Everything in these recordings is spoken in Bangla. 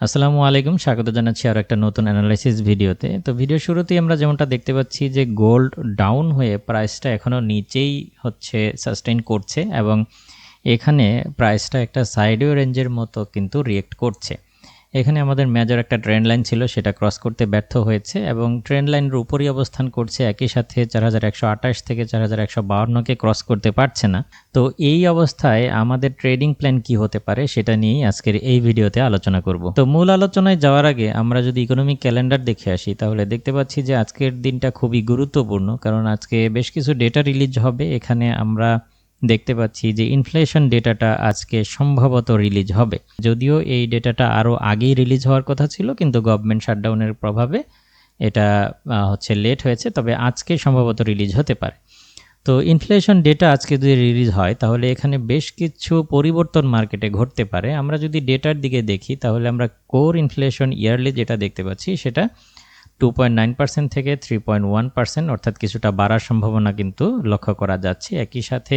আসসালামু আলাইকুম, স্বাগত জানাচ্ছি আর একটা নতুন অ্যানালাইসিস ভিডিওতে। তো ভিডিও শুরুতেই আমরা যেমনটা দেখতে পাচ্ছি যে গোল্ড ডাউন হয়ে প্রাইসটা এখনও নিচেই হচ্ছে সাস্টেইন করছে এবং এখানে প্রাইসটা একটা সাইডওয়ে রেঞ্জের মতো কিন্তু রিয়েক্ট করছে। এখানে আমাদের মেজর একটা ট্রেন্ড লাইন ছিল, সেটা ক্রস করতে ব্যর্থ হয়েছে এবং ট্রেন্ড লাইনের উপরই অবস্থান করছে, একই সাথে চার হাজার একশো আঠাশ থেকে চার হাজার একশো বাউন্নকে ক্রস করতে পারছে না। তো এই অবস্থায় আমাদের ট্রেডিং প্ল্যান কি হতে পারে, সেটা নিয়েই আজকের এই ভিডিওতে আলোচনা করব। তো মূল আলোচনায় যাওয়ার আগে আমরা যদি ইকোনমিক ক্যালেন্ডার দেখে আসি, তাহলে দেখতে পাচ্ছি যে আজকের দিনটা খুবই গুরুত্বপূর্ণ, কারণ আজকে বেশ কিছু ডেটা রিলিজ হবে। এখানে আমরা দেখতে পাচ্ছি যে ইনফ্লেশন ডেটাটা আজকে সম্ভবত রিলিজ হবে। যদিও এই ডেটাটা আরও আগেই রিলিজ হওয়ার কথা ছিল, কিন্তু গভর্নমেন্ট শাটডাউনের প্রভাবে এটা হচ্ছে লেট হয়েছে, তবে আজকে সম্ভবত রিলিজ হতে পারে। তো ইনফ্লেশন ডেটা আজকে যদি রিলিজ হয়, তাহলে এখানে বেশ কিছু পরিবর্তন মার্কেটে ঘটতে পারে। আমরা যদি ডেটার দিকে দেখি, তাহলে আমরা কোর ইনফ্লেশন ইয়ারলি যেটা দেখতে পাচ্ছি, সেটা টু পয়েন্ট নাইন পার্সেন্ট থেকে থ্রি পয়েন্ট ওয়ান পার্সেন্ট অর্থাৎ কিছুটা বাড়ার সম্ভাবনা কিন্তু লক্ষ্য করা যাচ্ছে। একই সাথে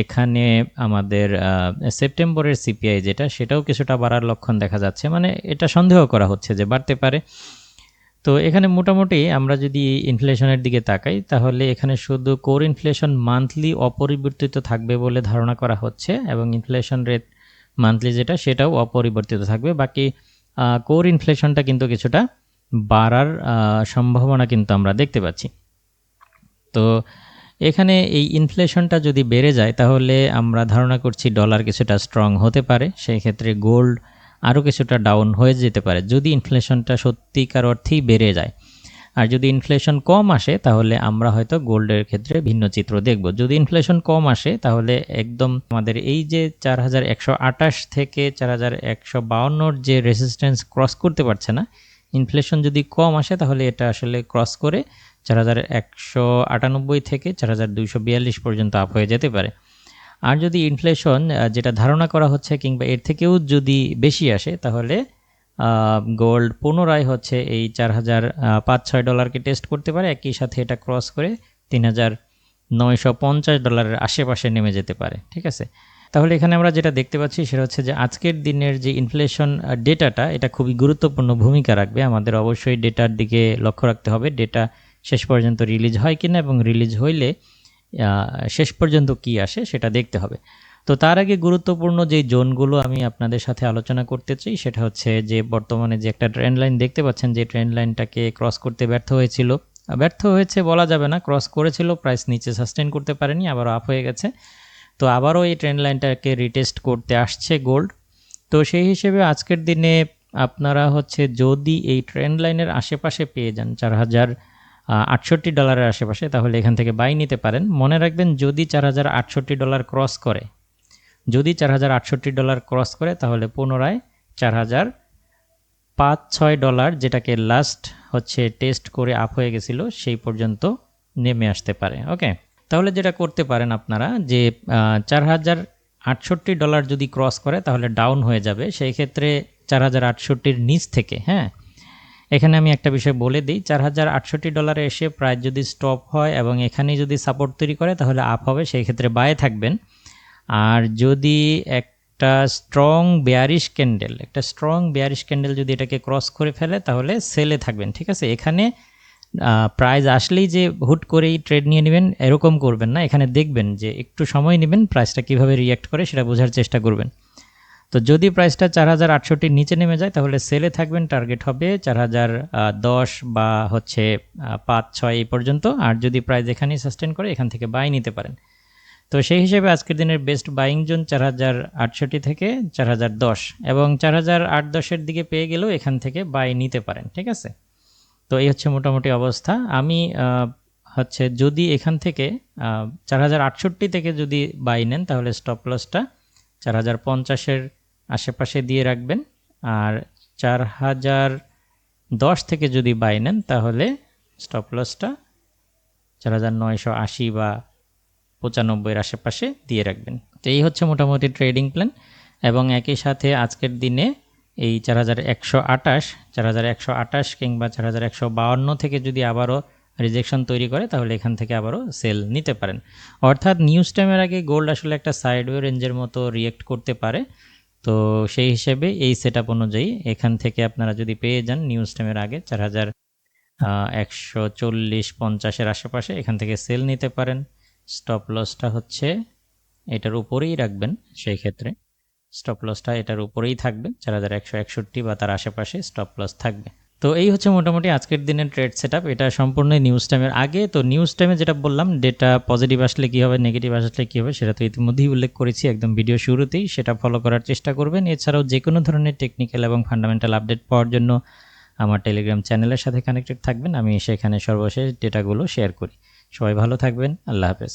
এখানে আমাদের সেপ্টেম্বরের সিপিআই যেটা, সেটাও কিছুটা বাড়ার লক্ষণ দেখা যাচ্ছে। মানে এটা সন্দেহ করা হচ্ছে যে বাড়তে পারে। তো এখানে মোটামুটি আমরা যদি ইনফ্লেশনের দিকে তাকাই, তাহলে এখানে শুধু কোর ইনফ্লেশন মান্থলি অপরিবর্তিত থাকবে বলে ধারণা করা হচ্ছে, এবং ইনফ্লেশন রেট মান্থলি যেটা, সেটাও অপরিবর্তিত থাকবে। বাকি কোর ইনফ্লেশনটা কিন্তু কিছুটা বাড়ার সম্ভাবনা কিন্তু আমরা দেখতে পাচ্ছি। তো এখানে এই ইনফ্লেশনটা যদি বেড়ে যায়, তাহলে আমরা ধারণা করছি ডলার কিছুটা স্ট্রং হতে পারে। সেই ক্ষেত্রে গোল্ড আরও কিছুটা ডাউন হয়ে যেতে পারে, যদি ইনফ্লেশনটা সত্যিকার অর্থেই বেড়ে যায়। আর যদি ইনফ্লেশন কম আসে, তাহলে আমরা হয়তো গোল্ডের ক্ষেত্রে ভিন্ন চিত্র দেখব। যদি ইনফ্লেশন কম আসে, তাহলে একদম আমাদের এই যে চার হাজার একশো আটাশ থেকে চার যে রেসিস্ট্যান্স ক্রস করতে পারছে না ইনফ্লেশন যদি কম আসে, তাহলে এটা আসলে ক্রস করে চার হাজার একশো আটানব্বই থেকে চার হাজার দুইশো বিয়াল্লিশ পর্যন্ত আপ হয়ে যেতে পারে। আর যদি ইনফ্লেশন যেটা ধারণা করা হচ্ছে কিংবা এর থেকেও যদি বেশি আসে, তাহলে গোল্ড পুনরায় হচ্ছে এই চার হাজার পাঁচ ছয় ডলারকে টেস্ট করতে পারে। একই সাথে এটা ক্রস করে তিন হাজার নয়শো পঞ্চাশ ডলারের আশেপাশে নেমে যেতে পারে। ঠিক আছে? তাহলে এখানে আমরা যেটা দেখতে পাচ্ছি সেটা হচ্ছে যে আজকের দিনের যে ইনফ্লেশন ডেটাটা এটা খুবই গুরুত্বপূর্ণ ভূমিকা রাখবে। আমাদের অবশ্যই ডেটার দিকে লক্ষ্য রাখতে হবে। ডেটা শেষ পর্যন্ত রিলিজ হয় কিনা এবং রিলিজ হইলে শেষ পর্যন্ত কি আসে সেটা দেখতে হবে। তো তার আগে গুরুত্বপূর্ণ যে জোনগুলো আমি আপনাদের সাথে আলোচনা করতে চাই, সেটা হচ্ছে যে বর্তমানে যে একটা ট্রেন্ড লাইন দেখতে পাচ্ছেন, যে ট্রেন্ড লাইনটাকে ক্রস করতে ব্যর্থ হয়েছিল। ব্যর্থ হয়েছে বলা যাবে না ক্রস করেছিল প্রাইস নিচে সাস্টেন করতে পারেনি, আবার আপ হয়ে গেছে। তো আবারও এই ট্রেন্ড লাইনটাকে রিটেস্ট করতে আসছে গোল্ড তো সেই হিসেবে আজকের দিনে আপনারা হচ্ছে যদি এই ট্রেন্ড লাইনের আশেপাশে পেয়ে যান চার হাজার আটষট্টি ডলারের আশেপাশে, তাহলে এখান থেকে বাই নিতে পারেন। মনে রাখবেন যদি চার হাজার আটষট্টি ডলার ক্রস করে, যদি চার হাজার আটষট্টি ডলার ক্রস করে, তাহলে পুনরায় চার হাজার পাঁচ ছয় ডলার যেটাকে লাস্ট হচ্ছে টেস্ট করে আপ হয়ে গেছিল, সেই পর্যন্ত নেমে আসতে পারে ওকে তাহলে যেটা করতে পারেন আপনারা, যে চার হাজার আটষট্টি ডলার যদি ক্রস করে তাহলে ডাউন হয়ে যাবে। সেই ক্ষেত্রে চার হাজার আটষট্টির নিচ থেকে হ্যাঁ? এখানে আমি একটা বিষয় বলে দিই চার হাজার আটষট্টি ডলারে এসে প্রায় যদি স্টপ হয় এবং এখানেই যদি সাপোর্ট তৈরি করে তাহলে আপ হবে, সেই ক্ষেত্রে বায়ে থাকবেন। আর যদি একটা স্ট্রং বেয়ারিশ ক্যান্ডেল একটা স্ট্রং বেয়ারিশ ক্যান্ডেল যদি এটাকে ক্রস করে ফেলে তাহলে সেলে থাকবেন, ঠিক আছে? এখানে প্রাইস আসলেই যে হুট করেই ট্রেড নিয়ে নেবেন, এরকম করবেন না। এখানে দেখবেন যে একটু সময় নেবেন প্রাইসটা কীভাবে রিয়্যাক্ট করে সেটা বোঝার চেষ্টা করবেন। তো যদি প্রাইসটা চার হাজার আটষট্টির নিচে নেমে যায়, তাহলে সেলে থাকবেন টার্গেট হবে চার হাজার দশ বা হচ্ছে পাঁচ, ছয় এই পর্যন্ত। আর যদি প্রাইস এখানেই সাস্টেন করে, এখান থেকে বাই নিতে পারেন। তো সেই হিসেবে আজকের দিনের বেস্ট বাইং জোন চার হাজার আটষট্টি থেকে চার হাজার দশ এবং চার হাজার আট দশের দিকে পেয়ে গেলেও এখান থেকে বাই নিতে পারেন, ঠিক আছে? তো এই হচ্ছে মোটামুটি অবস্থা। আমি হচ্ছে যদি এখান থেকে চার হাজার আটষট্টি থেকে যদি বাই নেন, তাহলে স্টপ লসটা চার হাজার পঞ্চাশের আশেপাশে দিয়ে রাখবেন। আর চার হাজার দশ থেকে যদি বাই নেন, তাহলে স্টপ লসটা চার হাজার নয়শো আশি বা পঁচানব্বইয়ের আশেপাশে দিয়ে রাখবেন। তো এই হচ্ছে মোটামুটি ট্রেডিং প্ল্যান এবং একই সাথে আজকের দিনে এই চার হাজার একশো আটাশ চার হাজার একশো আটাশ কিংবা চার হাজার একশো বাউন্ন থেকে যদি আবারও রিজেকশন তৈরি করে, তাহলে এখান থেকে আবারও সেল নিতে পারেন। অর্থাৎ নিউজ টাইমের আগে গোল্ড আসলে একটা সাইডওয়ে রেঞ্জের মতো রিয়েক্ট করতে পারে। তো সেই হিসেবে এই সেট আপ অনুযায়ী এখান থেকে আপনারা যদি পেয়ে যান নিউজ টাইমের আগে চার হাজার একশো চল্লিশ পঞ্চাশের আশেপাশে, এখান থেকে সেল নিতে পারেন। স্টপ লসটা হচ্ছে এটার উপরেই রাখবেন সেই ক্ষেত্রে। স্টপ লসটা এটার উপরেই থাকবে। চার হাজার একশো একষট্টি বা তার আশেপাশে স্টপ লস থাকবে। তো এই হচ্ছে মোটামুটি আজকের দিনের ট্রেড সেট এটা সম্পূর্ণ নিউজ টাইমের আগে। তো নিউজ টাইমে যেটা বললাম ডেটা পজিটিভ আসলে কী হবে নেগেটিভ আসলে কী হবে, সেটা তো ইতিমধ্যেই উল্লেখ করেছি একদম ভিডিও শুরুতেই। সেটা ফলো করার চেষ্টা করবেন। এছাড়াও যে কোনো ধরনের টেকনিক্যাল এবং ফান্ডামেন্টাল আপডেট পাওয়ার জন্য আমার টেলিগ্রাম চ্যানেলের সাথে কানেক্টেড থাকবেন। আমি সেখানে সর্বশেষ ডেটাগুলো শেয়ার করি। সবাই ভালো থাকবেন। আল্লাহ হাফেজ।